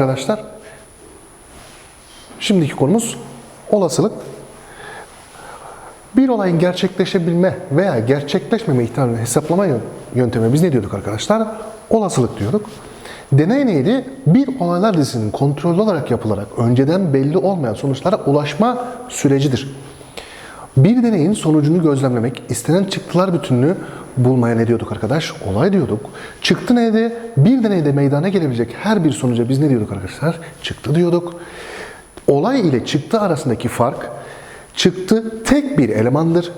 Arkadaşlar. Şimdiki konumuz olasılık. Bir olayın gerçekleşebilme veya gerçekleşmeme ihtimalini hesaplama yön- yöntemi biz ne diyorduk arkadaşlar? Olasılık diyorduk. Deney neydi? Bir olaylar dizisinin kontrollü olarak yapılarak önceden belli olmayan sonuçlara ulaşma sürecidir. Bir deneyin sonucunu gözlemlemek, istenen çıktılar bütününü bulmaya ne diyorduk arkadaş? Olay diyorduk. Çıktı neydi? Bir deneyde meydana gelebilecek her bir sonuca biz ne diyorduk arkadaşlar? Çıktı diyorduk. Olay ile çıktı arasındaki fark, çıktı tek bir elemandır.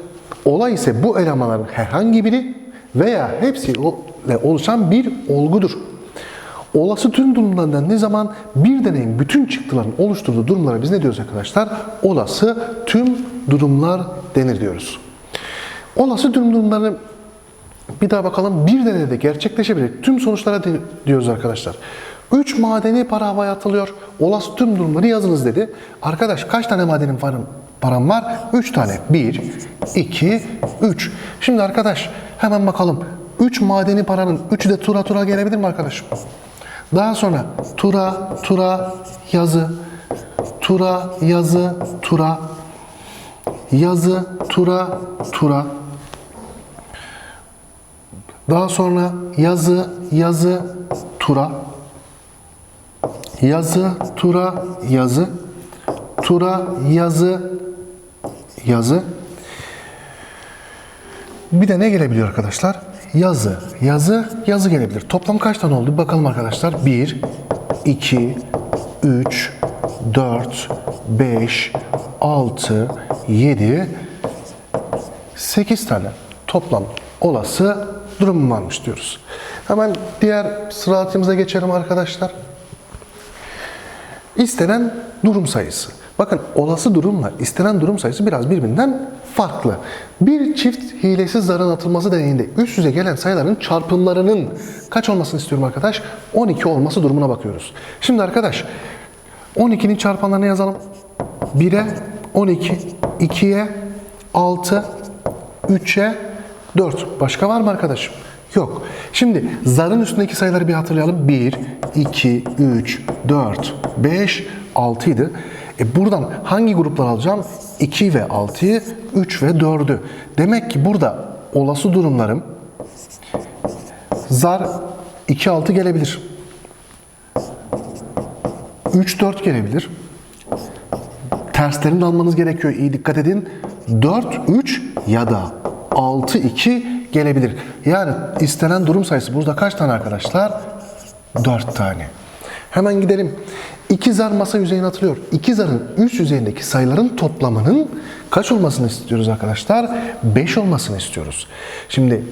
Olay ise bu elemanların herhangi biri veya hepsi ile oluşan bir olgudur. Olası tüm durumlardan ne zaman bir deneyin bütün çıktıların oluşturduğu durumlara biz ne diyoruz arkadaşlar? Olası tüm durumlar denir diyoruz. Olası tüm durumları bir daha bakalım. Bir deneyde gerçekleşebilecek tüm sonuçlara diyoruz arkadaşlar. 3 madeni para havaya atılıyor. Olası tüm durumları yazınız dedi. Arkadaş kaç tane madenin param, param var? 3 tane. 1, 2, 3. Şimdi arkadaş hemen bakalım. 3 madeni paranın 3'ü de tura tura gelebilir mi arkadaşım? Daha sonra tura, tura, yazı, tura, yazı, tura, yazı, tura, tura. Daha sonra yazı, yazı, tura, yazı, tura, yazı, tura, yazı, yazı. Bir de ne gelebiliyor arkadaşlar? Yazı, yazı, yazı gelebilir. Toplam kaç tane oldu? Bakalım arkadaşlar. 1, 2, 3, 4, 5, 6, 7, 8 tane toplam olası durum varmış diyoruz. Hemen diğer sıraatımıza geçelim arkadaşlar. İstenen durum sayısı. Bakın olası durumla istenen durum sayısı biraz birbirinden farklı. Bir çift hilesiz zarın atılması deneyinde üst yüze gelen sayıların çarpımlarının kaç olmasını istiyorum arkadaş? 12 olması durumuna bakıyoruz. Şimdi arkadaş 12'nin çarpanlarını yazalım. 1'e 12, 2'ye 6, 3'e 4. Başka var mı arkadaşım? Yok. Şimdi zarın üstündeki sayıları bir hatırlayalım. 1, 2, 3, 4, 5, 6 idi. E buradan hangi gruplar alacağım? 2 ve 6'yı, 3 ve 4'ü. Demek ki burada olası durumlarım zar 2, 6 gelebilir. 3, 4 gelebilir. Terslerini de almanız gerekiyor. İyi dikkat edin. 4, 3 ya da 6, 2 gelebilir. Yani istenen durum sayısı burada kaç tane arkadaşlar? 4 tane. Hemen gidelim. İki zar masa yüzeyine atılıyor. İki zarın üst yüzeyindeki sayıların toplamının kaç olmasını istiyoruz arkadaşlar? 5 olmasını istiyoruz. Şimdi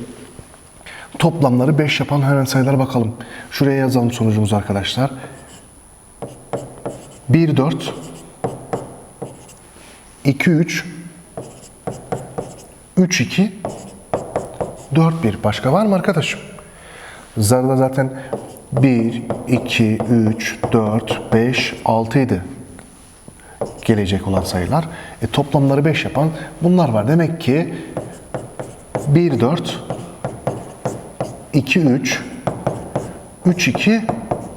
toplamları 5 yapan hemen sayılara bakalım. Şuraya yazalım sonucumuzu arkadaşlar. 1, 4, 2 3 3 2 4 1 başka var mı arkadaşım? Zarda zaten 1 2 3 4 5 6 idi. Gelecek olan sayılar. E, toplamları 5 yapan bunlar var. Demek ki 1 4 2 3 3 2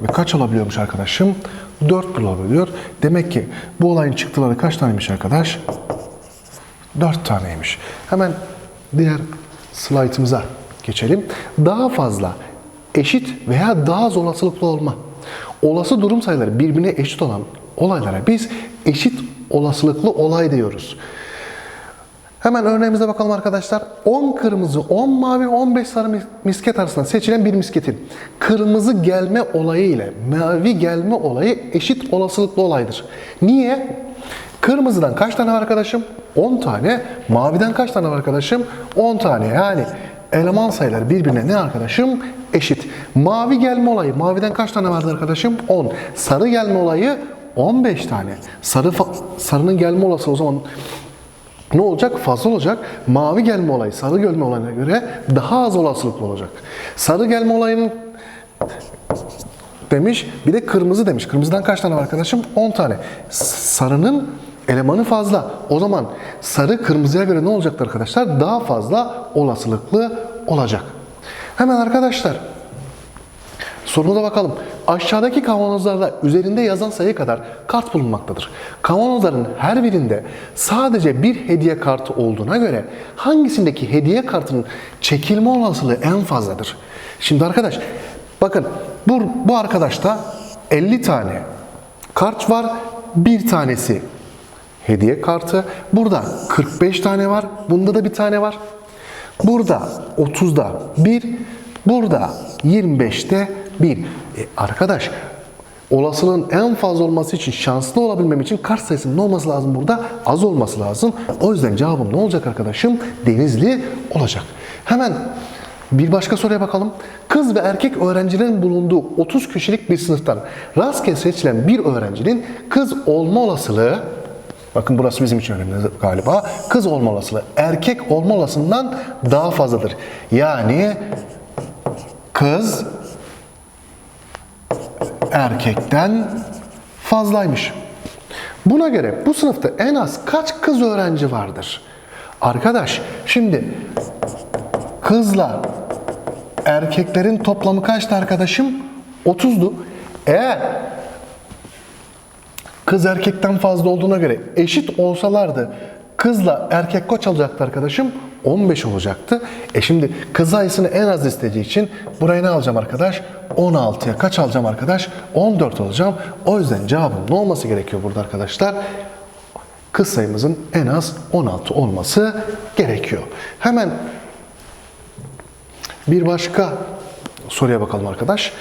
ve kaç olabiliyormuş arkadaşım? 4 olabiliyor. Demek ki bu olayın çıktıları kaç taneymiş arkadaş? 4 taneymiş. Hemen diğer slaytımıza geçelim. Daha fazla eşit veya daha az olasılıklı olma. Olası durum sayıları birbirine eşit olan olaylara biz eşit olasılıklı olay diyoruz. Hemen örneğimize bakalım arkadaşlar. 10 kırmızı, 10 mavi, 15 sarı mis- misket arasında seçilen bir misketin kırmızı gelme olayı ile mavi gelme olayı eşit olasılıklı olaydır. Niye? Kırmızıdan kaç tane var arkadaşım? 10 tane. Maviden kaç tane var arkadaşım? 10 tane. Yani eleman sayıları birbirine ne arkadaşım? Eşit. Mavi gelme olayı. Maviden kaç tane vardı arkadaşım? 10. Sarı gelme olayı 15 tane. Sarı sarının gelme olası o zaman ne olacak? Fazla olacak. Mavi gelme olayı sarı gelme olayına göre daha az olasılıklı olacak. Sarı gelme olayının demiş. Bir de kırmızı demiş. Kırmızıdan kaç tane var arkadaşım? 10 tane. Sarının elemanı fazla. O zaman sarı kırmızıya göre ne olacaktır arkadaşlar? Daha fazla olasılıklı olacak. Hemen arkadaşlar sorumuza bakalım. Aşağıdaki kavanozlarda üzerinde yazan sayı kadar kart bulunmaktadır. Kavanozların her birinde sadece bir hediye kartı olduğuna göre hangisindeki hediye kartının çekilme olasılığı en fazladır? Şimdi arkadaş bakın bu, bu arkadaşta 50 tane kart var. Bir tanesi hediye kartı. Burada 45 tane var. Bunda da bir tane var. Burada 30'da 1, burada 25'te 1. E arkadaş olasılığın en fazla olması için, şanslı olabilmem için kart sayısının ne olması lazım burada? Az olması lazım. O yüzden cevabım ne olacak arkadaşım? Denizli olacak. Hemen bir başka soruya bakalım. Kız ve erkek öğrencilerin bulunduğu 30 kişilik bir sınıftan rastgele seçilen bir öğrencinin kız olma olasılığı Bakın burası bizim için önemli galiba. Kız olma olasılığı erkek olma olasılığından daha fazladır. Yani kız erkekten fazlaymış. Buna göre bu sınıfta en az kaç kız öğrenci vardır? Arkadaş şimdi kızla erkeklerin toplamı kaçtı arkadaşım? 30'du. Eğer kız erkekten fazla olduğuna göre eşit olsalardı kızla erkek kaç alacaktı arkadaşım? 15 olacaktı. E şimdi kız sayısını en az istediği için buraya ne alacağım arkadaş? 16'ya kaç alacağım arkadaş? 14 alacağım. O yüzden cevabım ne olması gerekiyor burada arkadaşlar? Kız sayımızın en az 16 olması gerekiyor. Hemen bir başka soruya bakalım arkadaş.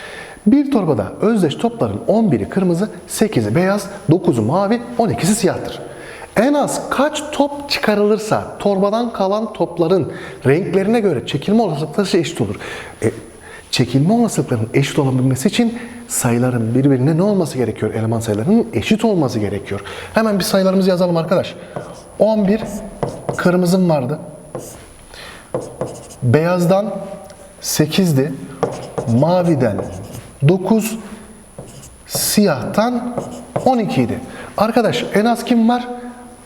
Bir torbada özdeş topların 11'i kırmızı, 8'i beyaz, 9'u mavi, 12'si siyahtır. En az kaç top çıkarılırsa torbadan kalan topların renklerine göre çekilme olasılıkları eşit olur. E, çekilme olasılıklarının eşit olabilmesi için sayıların birbirine ne olması gerekiyor? Eleman sayılarının eşit olması gerekiyor. Hemen bir sayılarımızı yazalım arkadaş. 11 kırmızım vardı. Beyazdan 8'di. Maviden 9, siyahtan 12 idi. Arkadaş en az kim var?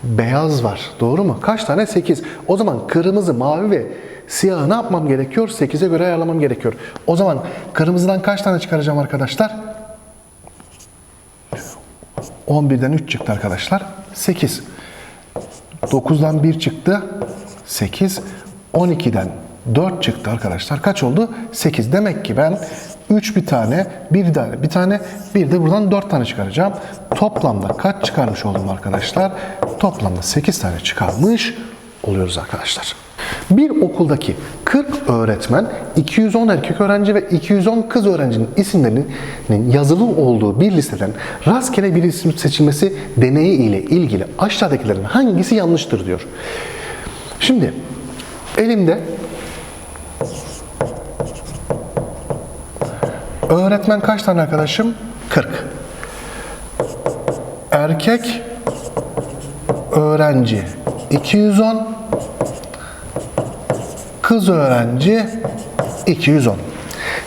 Beyaz var. Doğru mu? Kaç tane? 8. O zaman kırmızı, mavi ve siyahı ne yapmam gerekiyor? 8'e göre ayarlamam gerekiyor. O zaman kırmızıdan kaç tane çıkaracağım arkadaşlar? 11'den 3 çıktı arkadaşlar. 8. 9'dan 1 çıktı. 8. 12'den 4 çıktı arkadaşlar. Kaç oldu? 8. Demek ki ben 3 bir tane, bir tane, bir tane, bir de buradan 4 tane çıkaracağım. Toplamda kaç çıkarmış oldum arkadaşlar? Toplamda 8 tane çıkarmış oluyoruz arkadaşlar. Bir okuldaki 40 öğretmen, 210 erkek öğrenci ve 210 kız öğrencinin isimlerinin yazılı olduğu bir listeden rastgele bir isim seçilmesi deneyi ile ilgili aşağıdakilerin hangisi yanlıştır diyor. Şimdi elimde Öğretmen kaç tane arkadaşım? 40. Erkek öğrenci 210. Kız öğrenci 210.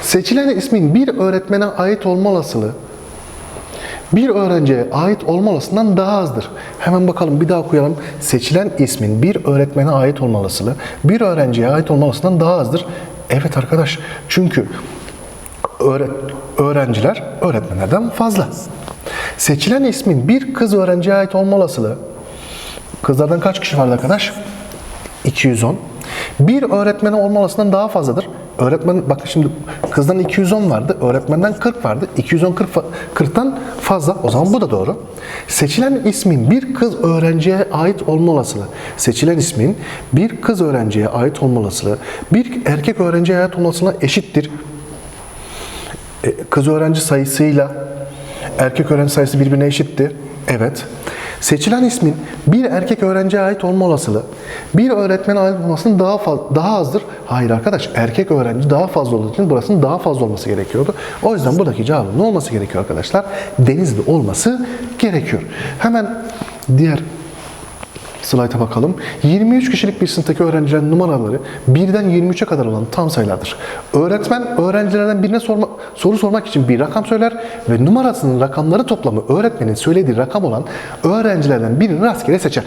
Seçilen ismin bir öğretmene ait olma olasılığı bir öğrenciye ait olma olasılığından daha azdır. Hemen bakalım bir daha okuyalım. Seçilen ismin bir öğretmene ait olma olasılığı bir öğrenciye ait olma olasılığından daha azdır. Evet arkadaş çünkü öğret öğrenciler öğretmenlerden fazla. Seçilen ismin bir kız öğrenciye ait olma olasılığı kızlardan kaç kişi vardı arkadaş? 210. Bir öğretmene olma olasılığından daha fazladır. Öğretmen bakın şimdi kızdan 210 vardı, öğretmenden 40 vardı. 210 40 40'tan fazla. O zaman bu da doğru. Seçilen ismin bir kız öğrenciye ait olma olasılığı. Seçilen ismin bir kız öğrenciye ait olma olasılığı bir erkek öğrenciye ait olma olasılığına eşittir. E, kız öğrenci sayısıyla erkek öğrenci sayısı birbirine eşitti. Evet. Seçilen ismin bir erkek öğrenciye ait olma olasılığı bir öğretmene ait olmasının daha fazla, daha azdır. Hayır arkadaş, erkek öğrenci daha fazla olduğu için burasının daha fazla olması gerekiyordu. O yüzden buradaki cevabın ne olması gerekiyor arkadaşlar? Denizli olması gerekiyor. Hemen diğer Slayta bakalım. 23 kişilik bir sınıftaki öğrencilerin numaraları 1'den 23'e kadar olan tam sayılardır. Öğretmen öğrencilerden birine sorma, soru sormak için bir rakam söyler ve numarasının rakamları toplamı öğretmenin söylediği rakam olan öğrencilerden birini rastgele seçer.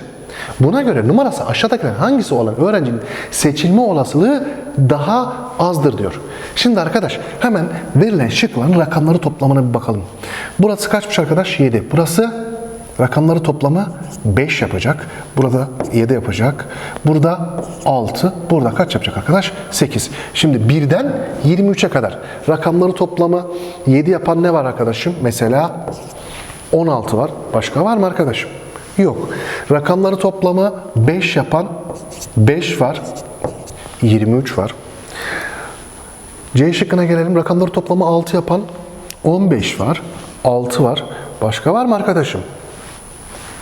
Buna göre numarası aşağıdakilerden hangisi olan öğrencinin seçilme olasılığı daha azdır diyor. Şimdi arkadaş hemen verilen şıkların rakamları toplamına bir bakalım. Burası kaçmış arkadaş? 7. Burası rakamları toplamı 5 yapacak. Burada 7 yapacak. Burada 6. Burada kaç yapacak arkadaş? 8. Şimdi 1'den 23'e kadar rakamları toplamı 7 yapan ne var arkadaşım? Mesela 16 var. Başka var mı arkadaşım? Yok. Rakamları toplamı 5 yapan 5 var. 23 var. C şıkkına gelelim. Rakamları toplamı 6 yapan 15 var. 6 var. Başka var mı arkadaşım?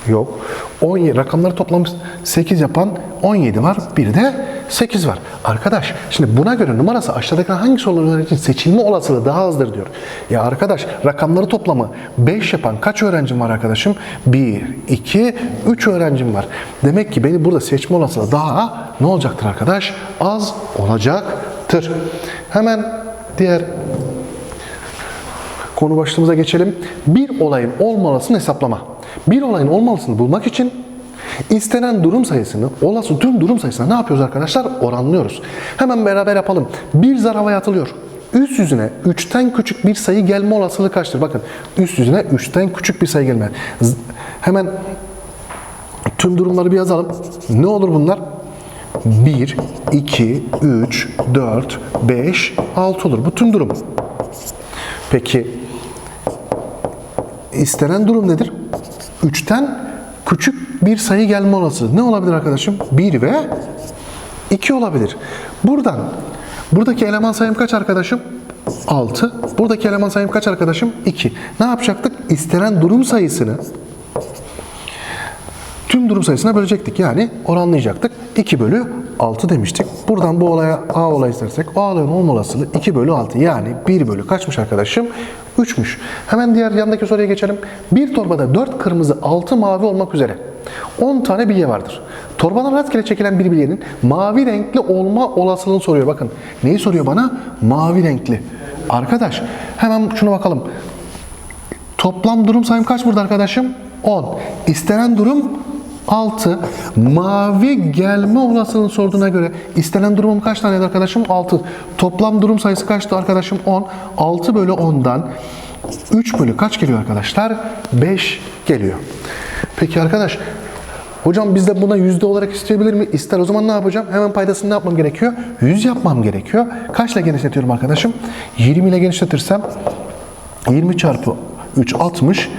Yok. 17 rakamları toplamı 8 yapan 17 var. Bir de 8 var. Arkadaş şimdi buna göre numarası aşağıdaki hangisi olan öğrencinin seçilme olasılığı daha azdır diyor. Ya arkadaş rakamları toplamı 5 yapan kaç öğrencim var arkadaşım? 1, 2, 3 öğrencim var. Demek ki beni burada seçme olasılığı daha ne olacaktır arkadaş? Az olacaktır. Hemen diğer konu başlığımıza geçelim. Bir olayın olma olasılığını hesaplama. Bir olayın olma olasılığını bulmak için istenen durum sayısını, olası tüm durum sayısına ne yapıyoruz arkadaşlar? Oranlıyoruz. Hemen beraber yapalım. Bir zar havaya atılıyor. Üst yüzüne 3'ten küçük bir sayı gelme olasılığı kaçtır? Bakın üst yüzüne 3'ten küçük bir sayı gelme. Hemen tüm durumları bir yazalım. Ne olur bunlar? 1, 2, 3, 4, 5, 6 olur. Bu tüm durum. Peki istenen durum nedir? 3'ten küçük bir sayı gelme olasılığı. Ne olabilir arkadaşım? 1 ve 2 olabilir. Buradan buradaki eleman sayım kaç arkadaşım? 6. Buradaki eleman sayım kaç arkadaşım? 2. Ne yapacaktık? İstenen durum sayısını tüm durum sayısına bölecektik. Yani oranlayacaktık. 2 bölü 6 demiştik. Buradan bu olaya A olay istersek o olayın olma olasılığı 2 bölü 6. Yani 1 bölü kaçmış arkadaşım? 3'müş. Hemen diğer yandaki soruya geçelim. Bir torbada 4 kırmızı 6 mavi olmak üzere 10 tane bilye vardır. Torbadan rastgele çekilen bir bilyenin mavi renkli olma olasılığını soruyor. Bakın neyi soruyor bana? Mavi renkli. Arkadaş hemen şuna bakalım. Toplam durum sayım kaç burada arkadaşım? 10. İstenen durum 6. Mavi gelme olasılığını sorduğuna göre istenen durumum kaç taneydi arkadaşım? 6. Toplam durum sayısı kaçtı arkadaşım? 10. 6 bölü 10'dan 3 bölü kaç geliyor arkadaşlar? 5 geliyor. Peki arkadaş Hocam biz de buna yüzde olarak isteyebilir mi? İster o zaman ne yapacağım? Hemen paydasını ne yapmam gerekiyor? 100 yapmam gerekiyor. Kaçla genişletiyorum arkadaşım? 20 ile genişletirsem 20 çarpı 3 60.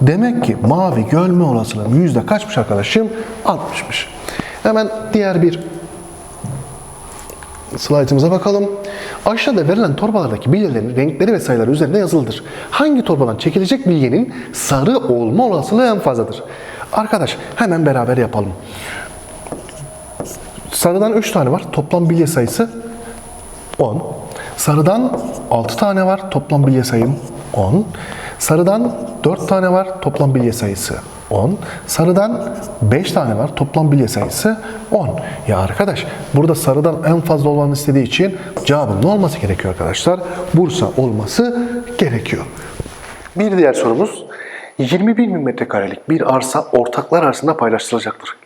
Demek ki mavi görme olasılığım yüzde kaçmış arkadaşım? 60'mış. Hemen diğer bir slaytımıza bakalım. Aşağıda verilen torbalardaki bilyelerin renkleri ve sayıları üzerinde yazılıdır. Hangi torbadan çekilecek bilyenin sarı olma olasılığı en fazladır? Arkadaş hemen beraber yapalım. Sarıdan 3 tane var. Toplam bilye sayısı 10. Sarıdan 6 tane var. Toplam bilye sayım 10. Sarıdan 4 tane var. Toplam bilye sayısı 10. Sarıdan 5 tane var. Toplam bilye sayısı 10. Ya arkadaş burada sarıdan en fazla olanı istediği için cevabın ne olması gerekiyor arkadaşlar? Bursa olması gerekiyor. Bir diğer sorumuz 21 bin metrekarelik bir arsa ortaklar arasında paylaştırılacaktır.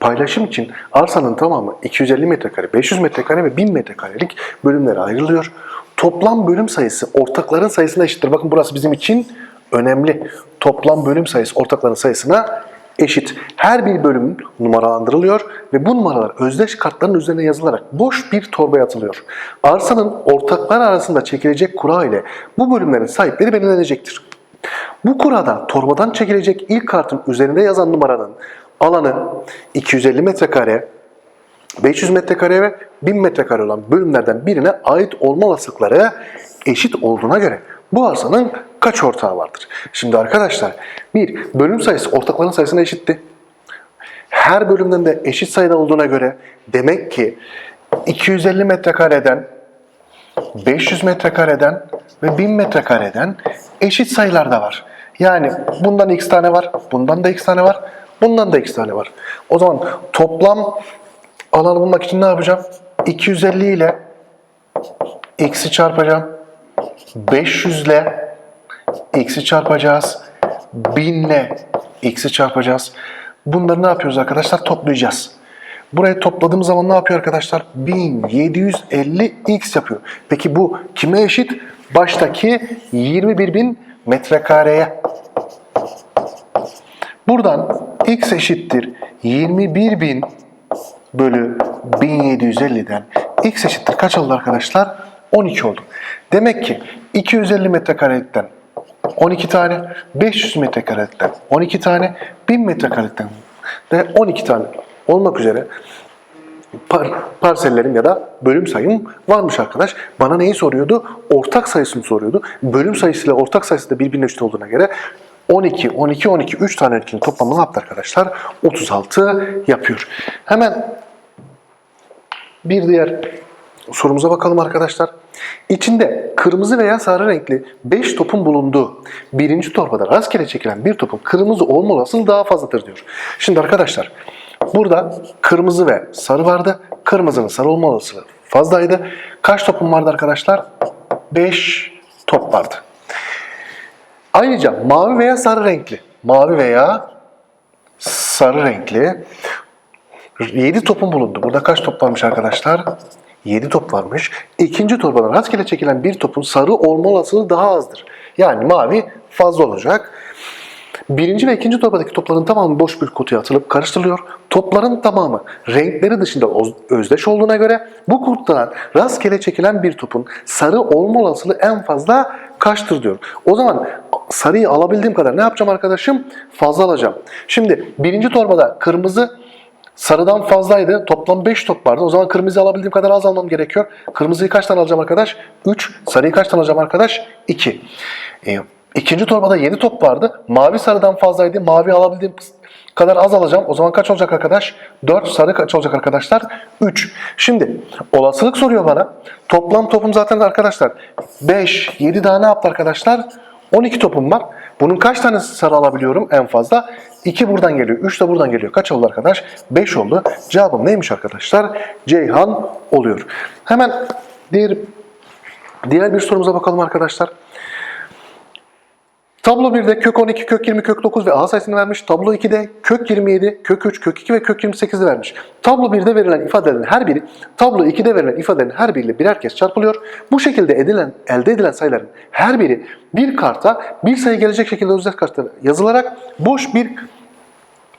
Paylaşım için arsanın tamamı 250 metrekare, 500 metrekare ve 1000 metrekarelik bölümlere ayrılıyor. Toplam bölüm sayısı ortakların sayısına eşittir. Bakın burası bizim için önemli. Toplam bölüm sayısı ortakların sayısına eşit. Her bir bölüm numaralandırılıyor ve bu numaralar özdeş kartların üzerine yazılarak boş bir torbaya atılıyor. Arsanın ortaklar arasında çekilecek kura ile bu bölümlerin sahipleri belirlenecektir. Bu kurada torbadan çekilecek ilk kartın üzerinde yazan numaranın alanı 250 metrekare, 500 metrekare ve 1000 metrekare olan bölümlerden birine ait olma olasılıkları eşit olduğuna göre bu arsanın kaç ortağı vardır? Şimdi arkadaşlar bir bölüm sayısı ortakların sayısına eşitti. Her bölümden de eşit sayıda olduğuna göre demek ki 250 metrekareden 500 metrekareden ve 1000 metrekareden eşit sayılar da var. Yani bundan x tane var, bundan da x tane var, bundan da x tane var. O zaman toplam alanı bulmak için ne yapacağım? 250 ile x'i çarpacağım. 500 ile x'i çarpacağız. 1000 ile x'i çarpacağız. Bunları ne yapıyoruz arkadaşlar? Toplayacağız. Burayı topladığımız zaman ne yapıyor arkadaşlar? 1750x yapıyor. Peki bu kime eşit? Baştaki 21.000 metrekareye. Buradan x eşittir 21.000 bölü 1750'den x eşittir kaç oldu arkadaşlar? 12 oldu. Demek ki 250 metrekarelikten 12 tane, 500 metrekarelikten 12 tane, 1000 metrekarelikten de 12 tane olmak üzere par, parsellerim ya da bölüm sayım varmış arkadaş. Bana neyi soruyordu? Ortak sayısını soruyordu. Bölüm sayısıyla ortak sayısı da birbirine eşit olduğuna göre 12, 12, 12, 3 tane erkeğin toplamı ne yaptı arkadaşlar? 36 yapıyor. Hemen bir diğer sorumuza bakalım arkadaşlar. İçinde kırmızı veya sarı renkli 5 topun bulunduğu birinci torbada rastgele çekilen bir topun kırmızı olma olasılığı daha fazladır diyor. Şimdi arkadaşlar burada kırmızı ve sarı vardı. Kırmızının sarı olma olasılığı fazlaydı. Kaç topum vardı arkadaşlar? 5 top vardı. Ayrıca mavi veya sarı renkli, mavi veya sarı renkli 7 topun bulundu. Burada kaç top varmış arkadaşlar? 7 top varmış. İkinci torbadan rastgele çekilen bir topun sarı olma olasılığı daha azdır. Yani mavi fazla olacak. Birinci ve ikinci torbadaki topların tamamı boş bir kutuya atılıp karıştırılıyor. Topların tamamı renkleri dışında özdeş olduğuna göre bu kutudan rastgele çekilen bir topun sarı olma olasılığı en fazla kaçtır diyor. O zaman sarıyı alabildiğim kadar ne yapacağım arkadaşım? Fazla alacağım. Şimdi birinci torbada kırmızı Sarıdan fazlaydı. Toplam 5 top vardı. O zaman kırmızı alabildiğim kadar az almam gerekiyor. Kırmızıyı kaç tane alacağım arkadaş? 3. Sarıyı kaç tane alacağım arkadaş? 2. E, ikinci torbada 7 top vardı. Mavi sarıdan fazlaydı. Mavi alabildiğim kadar az alacağım. O zaman kaç olacak arkadaş? 4. Sarı kaç olacak arkadaşlar? 3. Şimdi olasılık soruyor bana. Toplam topum zaten arkadaşlar 5, 7 daha ne yaptı arkadaşlar? 12 topum var. Bunun kaç tane sarı alabiliyorum en fazla? 2 buradan geliyor, 3 de buradan geliyor. Kaç oldu arkadaş? 5 oldu. Cevabım neymiş arkadaşlar? Ceyhan oluyor. Hemen diğer diğer bir sorumuza bakalım arkadaşlar. Tablo 1'de kök 12, kök 20, kök 9 ve A sayısını vermiş. Tablo 2'de kök 27, kök 3, kök 2 ve kök 28'i vermiş. Tablo 1'de verilen ifadelerin her biri, tablo 2'de verilen ifadelerin her biriyle birer kez çarpılıyor. Bu şekilde edilen, elde edilen sayıların her biri bir karta bir sayı gelecek şekilde özdeş kartta yazılarak boş bir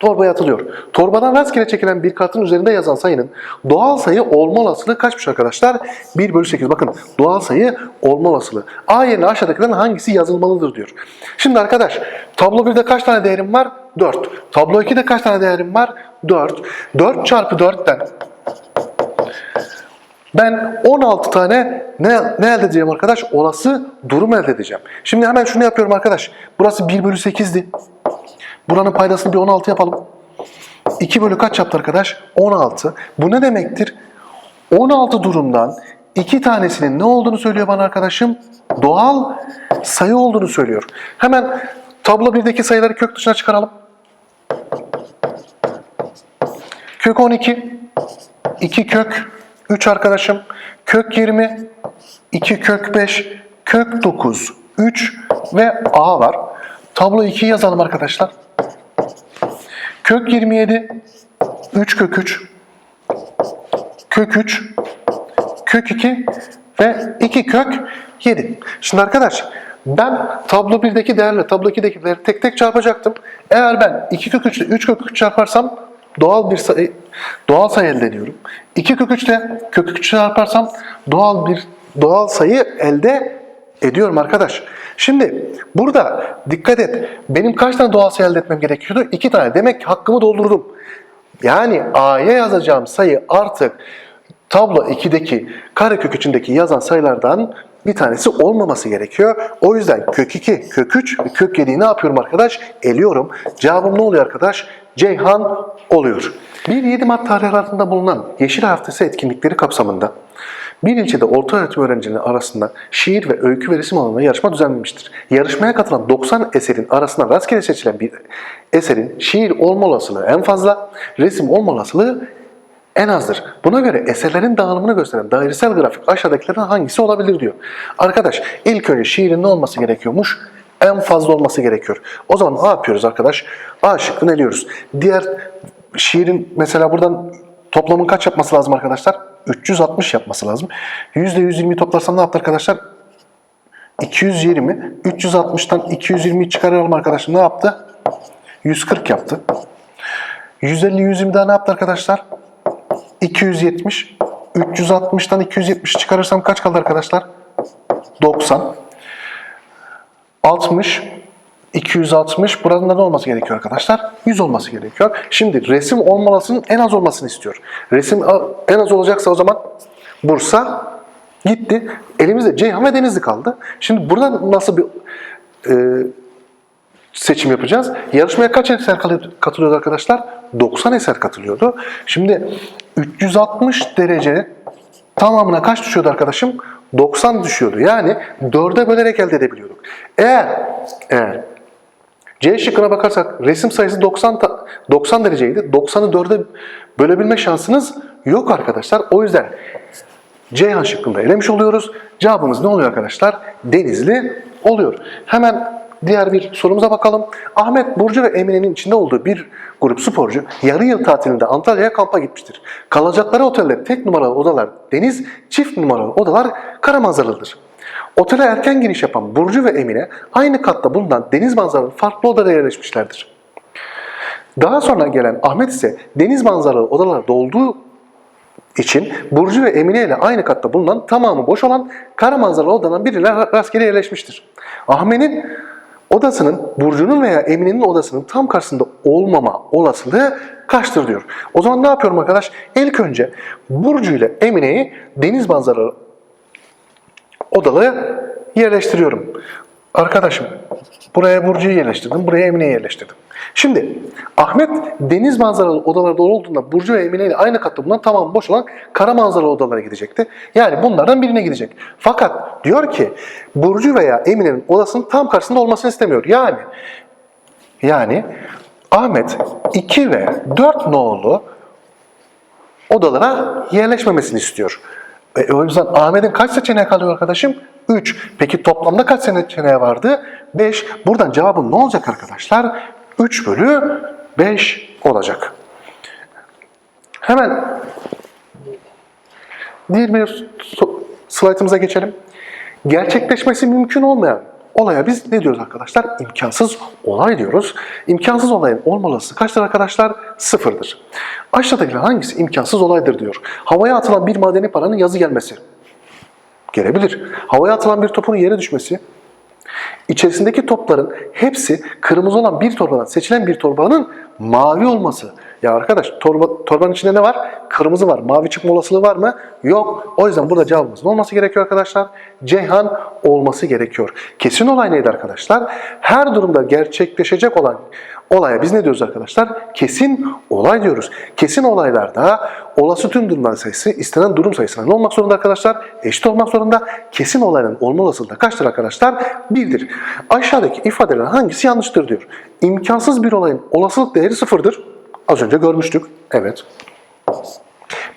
torbaya atılıyor. Torbadan rastgele çekilen bir kartın üzerinde yazan sayının doğal sayı olma olasılığı kaçmış arkadaşlar? 1 bölü 8. Bakın doğal sayı olma olasılığı. A yerine aşağıdakilerin hangisi yazılmalıdır diyor. Şimdi arkadaş tablo 1'de kaç tane değerim var? 4. Tablo 2'de kaç tane değerim var? 4. 4 çarpı 4'ten ben 16 tane ne, ne elde edeceğim arkadaş? Olası durum elde edeceğim. Şimdi hemen şunu yapıyorum arkadaş. Burası 1 bölü 8'di. Buranın paydasını bir 16 yapalım. 2 bölü kaç yaptı arkadaş? 16. Bu ne demektir? 16 durumdan 2 tanesinin ne olduğunu söylüyor bana arkadaşım? Doğal sayı olduğunu söylüyor. Hemen tablo 1'deki sayıları kök dışına çıkaralım. Kök 12, 2 kök 3 arkadaşım, kök 20, 2 kök 5, kök 9, 3 ve A var. Tablo 2'yi yazalım arkadaşlar. Kök 27, 3 kök 3, kök 3, kök 2 ve 2 kök 7. Şimdi arkadaş ben tablo 1'deki değerle tablo 2'deki değerleri tek tek çarpacaktım. Eğer ben 2 kök 3 ile 3 kök 3 çarparsam doğal bir sayı, doğal sayı elde ediyorum. 2 kök 3 ile kök 3 çarparsam doğal bir doğal sayı elde ediyorum arkadaş. Şimdi burada dikkat et. Benim kaç tane doğal sayı elde etmem gerekiyordu? 2 tane. Demek ki hakkımı doldurdum. Yani A'ya yazacağım sayı artık tablo 2'deki karekök içindeki yazan sayılardan bir tanesi olmaması gerekiyor. O yüzden kök 2, kök 3 ve kök 7'yi ne yapıyorum arkadaş? Eliyorum. Cevabım ne oluyor arkadaş? Ceyhan oluyor. Bir 7 Mart tarihi altında bulunan Yeşil Haftası etkinlikleri kapsamında bir ilçede orta öğretim öğrencileri arasında şiir ve öykü ve resim alanında yarışma düzenlenmiştir. Yarışmaya katılan 90 eserin arasından rastgele seçilen bir eserin şiir olma olasılığı en fazla, resim olma olasılığı en azdır. Buna göre eserlerin dağılımını gösteren dairesel grafik aşağıdakilerden hangisi olabilir diyor. Arkadaş ilk önce şiirin ne olması gerekiyormuş? en fazla olması gerekiyor. O zaman ne yapıyoruz arkadaş? A şıkkını eliyoruz. Diğer şiirin mesela buradan toplamın kaç yapması lazım arkadaşlar? 360 yapması lazım. %120 toplarsam ne yaptı arkadaşlar? 220. 360'tan 220'yi çıkaralım arkadaşlar. Ne yaptı? 140 yaptı. 150 120 daha ne yaptı arkadaşlar? 270. 360'tan 270 çıkarırsam kaç kaldı arkadaşlar? 90. 60. 260. Buranın ne olması gerekiyor arkadaşlar? 100 olması gerekiyor. Şimdi resim olmalısının en az olmasını istiyor. Resim en az olacaksa o zaman Bursa gitti. Elimizde Ceyhan ve Denizli kaldı. Şimdi burada nasıl bir e, seçim yapacağız. Yarışmaya kaç eser katılıyordu arkadaşlar? 90 eser katılıyordu. Şimdi 360 derece tamamına kaç düşüyordu arkadaşım? 90 düşüyordu. Yani 4'e bölerek elde edebiliyorduk. Eğer eğer C şıkkına bakarsak resim sayısı 90 ta- 90 dereceydi. 90'ı 4'e bölebilme şansınız yok arkadaşlar. O yüzden Ceyhan şıkkında elemiş oluyoruz. Cevabımız ne oluyor arkadaşlar? Denizli oluyor. Hemen diğer bir sorumuza bakalım. Ahmet, Burcu ve Emine'nin içinde olduğu bir grup sporcu yarı yıl tatilinde Antalya'ya kampa gitmiştir. Kalacakları otelde tek numaralı odalar deniz, çift numaralı odalar kara manzaralıdır. Otele erken giriş yapan Burcu ve Emine aynı katta bulunan deniz manzaralı farklı odalara yerleşmişlerdir. Daha sonra gelen Ahmet ise deniz manzaralı odalarda olduğu için Burcu ve Emine ile aynı katta bulunan tamamı boş olan kara manzaralı odadan biriyle rastgele yerleşmiştir. Ahmet'in odasının Burcu'nun veya Emine'nin odasının tam karşısında olmama olasılığı kaçtır diyor. O zaman ne yapıyorum arkadaş? İlk önce Burcu ile Emine'yi deniz manzaralı odalara yerleştiriyorum. Arkadaşım buraya Burcu'yu yerleştirdim, buraya Emine'yi yerleştirdim. Şimdi Ahmet deniz manzaralı odalarda olduğunda Burcu ve Emine ile aynı katta bulunan tamam boş olan kara manzaralı odalara gidecekti. Yani bunlardan birine gidecek. Fakat diyor ki Burcu veya Emine'nin odasının tam karşısında olmasını istemiyor. Yani yani Ahmet 2 ve 4 nolu odalara yerleşmemesini istiyor. E, o yüzden Ahmet'in kaç seçeneği kalıyor arkadaşım? 3. Peki toplamda kaç seçeneği vardı? 5. Buradan cevabım ne olacak arkadaşlar? 3 bölü 5 olacak. Hemen diğer bir slaytımıza geçelim. Gerçekleşmesi mümkün olmayan olaya biz ne diyoruz arkadaşlar? İmkansız olay diyoruz. İmkansız olayın olma olasılığı kaçtır arkadaşlar? Sıfırdır. Aşağıdakiler hangisi imkansız olaydır diyor. Havaya atılan bir madeni paranın yazı gelmesi. Gelebilir. Havaya atılan bir topun yere düşmesi. İçerisindeki topların hepsi kırmızı olan bir torbadan seçilen bir torbanın mavi olması. Ya arkadaş torba, torbanın içinde ne var? Kırmızı var. Mavi çıkma olasılığı var mı? Yok. O yüzden burada cevabımız ne olması gerekiyor arkadaşlar? Ceyhan olması gerekiyor. Kesin olay neydi arkadaşlar? Her durumda gerçekleşecek olan olaya biz ne diyoruz arkadaşlar? Kesin olay diyoruz. Kesin olaylarda olası tüm durumlar sayısı istenen durum sayısına ne olmak zorunda arkadaşlar? Eşit olmak zorunda. Kesin olayın olma olasılığı da kaçtır arkadaşlar? Birdir. Aşağıdaki ifadelerin hangisi yanlıştır diyor. İmkansız bir olayın olasılık değeri sıfırdır. Az önce görmüştük. Evet.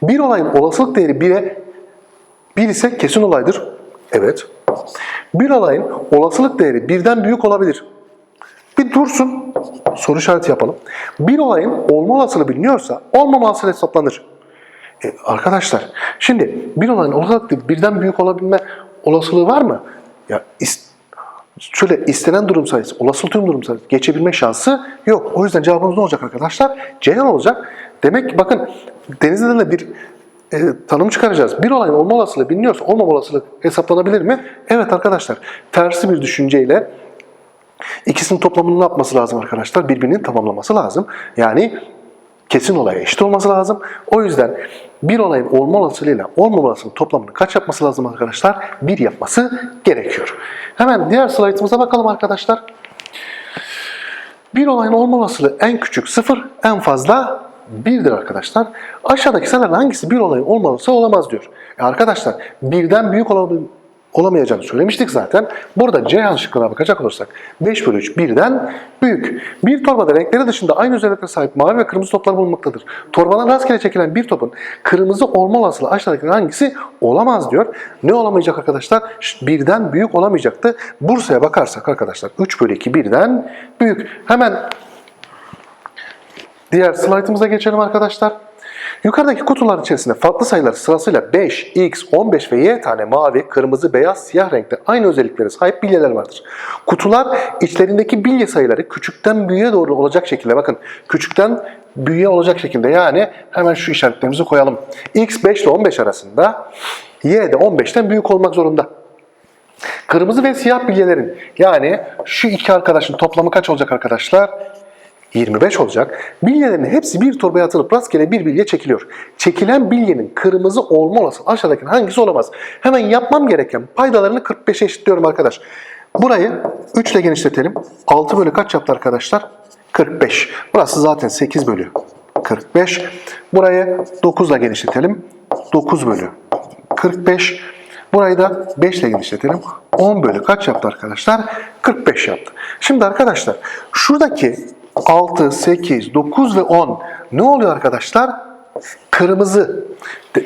Bir olayın olasılık değeri 1'e 1 ise kesin olaydır. Evet. Bir olayın olasılık değeri birden büyük olabilir. Bir dursun. Soru işareti yapalım. Bir olayın olma olasılığı biliniyorsa olmama olasılığı hesaplanır. E, arkadaşlar şimdi bir olayın olasılık değeri birden büyük olabilme olasılığı var mı? Ya is- şöyle istenen durum sayısı, olası tüm durum sayısı geçebilme şansı yok. O yüzden cevabımız ne olacak arkadaşlar? Ceyhan olacak. Demek ki bakın denizden de bir e, tanım çıkaracağız. Bir olayın olma olasılığı biliniyorsa olmama olasılığı hesaplanabilir mi? Evet arkadaşlar. Tersi bir düşünceyle ikisinin toplamının ne yapması lazım arkadaşlar? Birbirinin tamamlaması lazım. Yani kesin olaya eşit olması lazım. O yüzden bir olayın olma olasılığıyla olmama olasılığının toplamını kaç yapması lazım arkadaşlar? Bir yapması gerekiyor. Hemen diğer slaytımıza bakalım arkadaşlar. Bir olayın olma olasılığı en küçük sıfır, en fazla birdir arkadaşlar. Aşağıdaki sayılardan hangisi bir olayın olma olasılığı olamaz diyor. E arkadaşlar birden büyük olabil- olamayacağını söylemiştik zaten. Burada Ceyhan şıkkına bakacak olursak 5 bölü 3 birden büyük. Bir torbada renkleri dışında aynı özelliklere sahip mavi ve kırmızı toplar bulunmaktadır. Torbadan rastgele çekilen bir topun kırmızı olma olasılığı aşağıdaki hangisi olamaz diyor. Ne olamayacak arkadaşlar? Birden büyük olamayacaktı. Bursa'ya bakarsak arkadaşlar 3 bölü 2 birden büyük. Hemen Diğer slaytımıza geçelim arkadaşlar. Yukarıdaki kutular içerisinde farklı sayılar sırasıyla 5, x, 15 ve y tane mavi, kırmızı, beyaz, siyah renkte aynı özelliklere sahip bilyeler vardır. Kutular içlerindeki bilye sayıları küçükten büyüğe doğru olacak şekilde bakın küçükten büyüğe olacak şekilde yani hemen şu işaretlerimizi koyalım. x 5 ile 15 arasında y de 15'ten büyük olmak zorunda. Kırmızı ve siyah bilyelerin yani şu iki arkadaşın toplamı kaç olacak arkadaşlar? 25 olacak. Bilyelerin hepsi bir torbaya atılıp rastgele bir bilye çekiliyor. Çekilen bilyenin kırmızı olma olasılığı aşağıdaki hangisi olamaz? Hemen yapmam gereken paydalarını 45'e eşitliyorum arkadaş. Burayı 3 ile genişletelim. 6 bölü kaç yaptı arkadaşlar? 45. Burası zaten 8 bölü 45. Burayı 9 ile genişletelim. 9 bölü 45. Burayı da 5 ile genişletelim. 10 bölü kaç yaptı arkadaşlar? 45 yaptı. Şimdi arkadaşlar şuradaki 6, 8, 9 ve 10 ne oluyor arkadaşlar? Kırmızı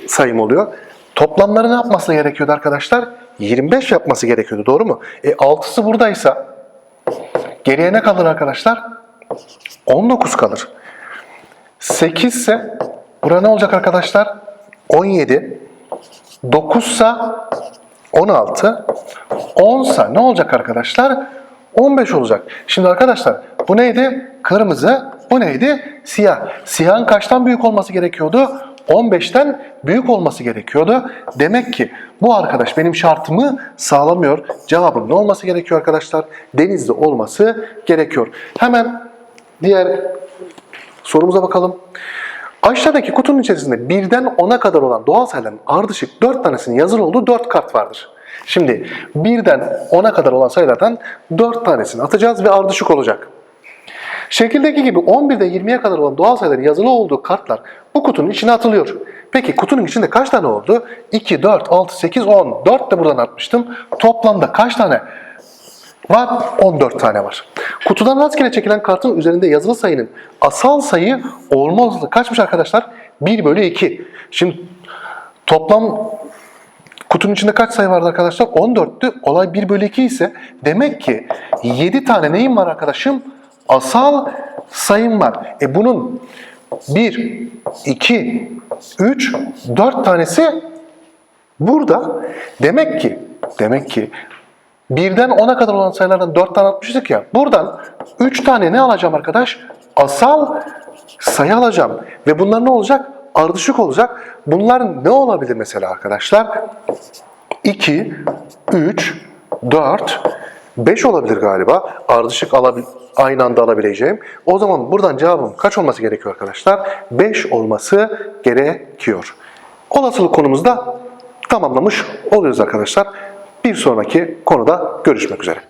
sayım oluyor. Toplamları ne yapması gerekiyordu arkadaşlar? 25 yapması gerekiyordu doğru mu? E 6'sı buradaysa geriye ne kalır arkadaşlar? 19 kalır. 8 ise bura ne olacak arkadaşlar? 17. 9 ise 16. 10 ise ne olacak arkadaşlar? 15 olacak. Şimdi arkadaşlar bu neydi? Kırmızı. Bu neydi? Siyah. Siyahın kaçtan büyük olması gerekiyordu? 15'ten büyük olması gerekiyordu. Demek ki bu arkadaş benim şartımı sağlamıyor. Cevabın ne olması gerekiyor arkadaşlar? Denizli olması gerekiyor. Hemen diğer Sorumuza bakalım. Aşağıdaki kutunun içerisinde birden 10'a kadar olan doğal sayıların ardışık 4 tanesinin yazılı olduğu 4 kart vardır. Şimdi birden 10'a kadar olan sayılardan 4 tanesini atacağız ve ardışık olacak. Şekildeki gibi 11'de 20'ye kadar olan doğal sayıların yazılı olduğu kartlar bu kutunun içine atılıyor. Peki kutunun içinde kaç tane oldu? 2, 4, 6, 8, 10. 4 de buradan atmıştım. Toplamda kaç tane var? 14 tane var. Kutudan rastgele çekilen kartın üzerinde yazılı sayının asal sayı olma olasılığı kaçmış arkadaşlar? 1 bölü 2. Şimdi toplam kutunun içinde kaç sayı vardı arkadaşlar? 14'tü. Olay 1 bölü 2 ise demek ki 7 tane neyim var arkadaşım? Asal sayım var. E bunun 1, 2, 3, 4 tanesi burada. Demek ki demek ki Birden 10'a kadar olan sayılardan 4 tane atmıştık ya. Buradan 3 tane ne alacağım arkadaş? Asal sayı alacağım. Ve bunlar ne olacak? Ardışık olacak. Bunlar ne olabilir mesela arkadaşlar? 2, 3, 4, 5 olabilir galiba. Ardışık alabil aynı anda alabileceğim. O zaman buradan cevabım kaç olması gerekiyor arkadaşlar? 5 olması gerekiyor. Olasılık konumuzda tamamlamış oluyoruz arkadaşlar. Bir sonraki konuda görüşmek üzere.